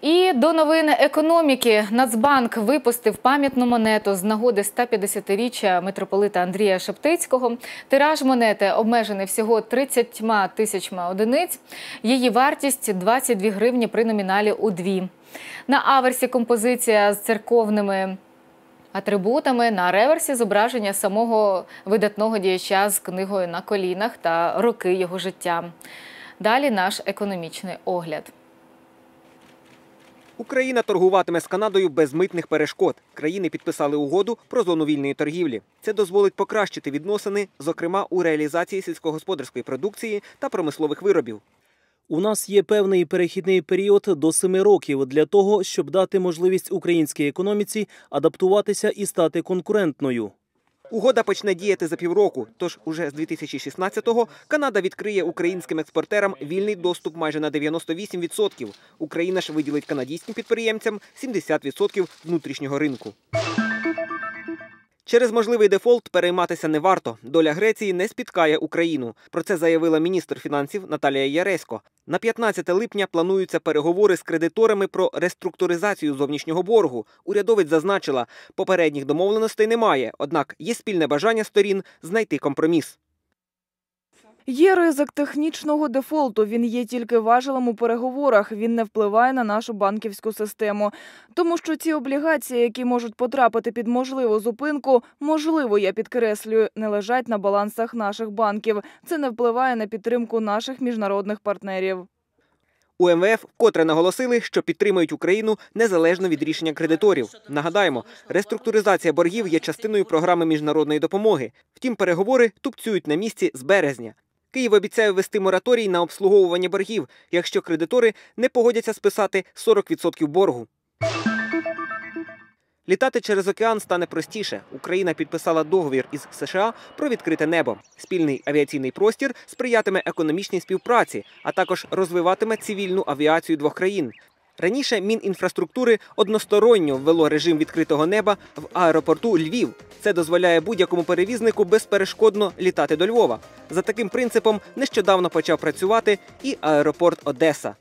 І до новин економіки Нацбанк випустив пам'ятну монету з нагоди 150-річчя митрополита Андрія Шептицького. Тираж монети обмежений всього 30 тисячами одиниць. Її вартість 22 гривні при номіналі у дві. На аверсі композиція з церковними атрибутами, на реверсі зображення самого видатного діяча з книгою на колінах та роки його життя. Далі наш економічний огляд. Україна торгуватиме з Канадою без митних перешкод. Країни підписали угоду про зону вільної торгівлі. Це дозволить покращити відносини, зокрема у реалізації сільськогосподарської продукції та промислових виробів. У нас є певний перехідний період до семи років для того, щоб дати можливість українській економіці адаптуватися і стати конкурентною. Угода почне діяти за півроку. Тож уже з 2016-го Канада відкриє українським експортерам вільний доступ майже на 98%. Україна ж виділить канадійським підприємцям 70% внутрішнього ринку. Через можливий дефолт перейматися не варто. Доля Греції не спіткає Україну. Про це заявила міністр фінансів Наталія Яресько. На 15 липня плануються переговори з кредиторами про реструктуризацію зовнішнього боргу. Урядовець зазначила, попередніх домовленостей немає, однак є спільне бажання сторін знайти компроміс. Є ризик технічного дефолту. Він є тільки важелем у переговорах. Він не впливає на нашу банківську систему. Тому що ці облігації, які можуть потрапити під можливу зупинку, можливо, я підкреслюю, не лежать на балансах наших банків. Це не впливає на підтримку наших міжнародних партнерів. У МВФ вкотре наголосили, що підтримують Україну незалежно від рішення кредиторів. Нагадаємо, реструктуризація боргів є частиною програми міжнародної допомоги. Втім, переговори тупцюють на місці з березня. Київ обіцяє ввести мораторій на обслуговування боргів, якщо кредитори не погодяться списати 40% боргу. Літати через океан стане простіше. Україна підписала договір із США про відкрите небо. Спільний авіаційний простір сприятиме економічній співпраці, а також розвиватиме цивільну авіацію двох країн. Раніше Мінінфраструктури односторонньо ввело режим відкритого неба в аеропорту Львів. Це дозволяє будь-якому перевізнику безперешкодно літати до Львова. За таким принципом нещодавно почав працювати і аеропорт Одеса.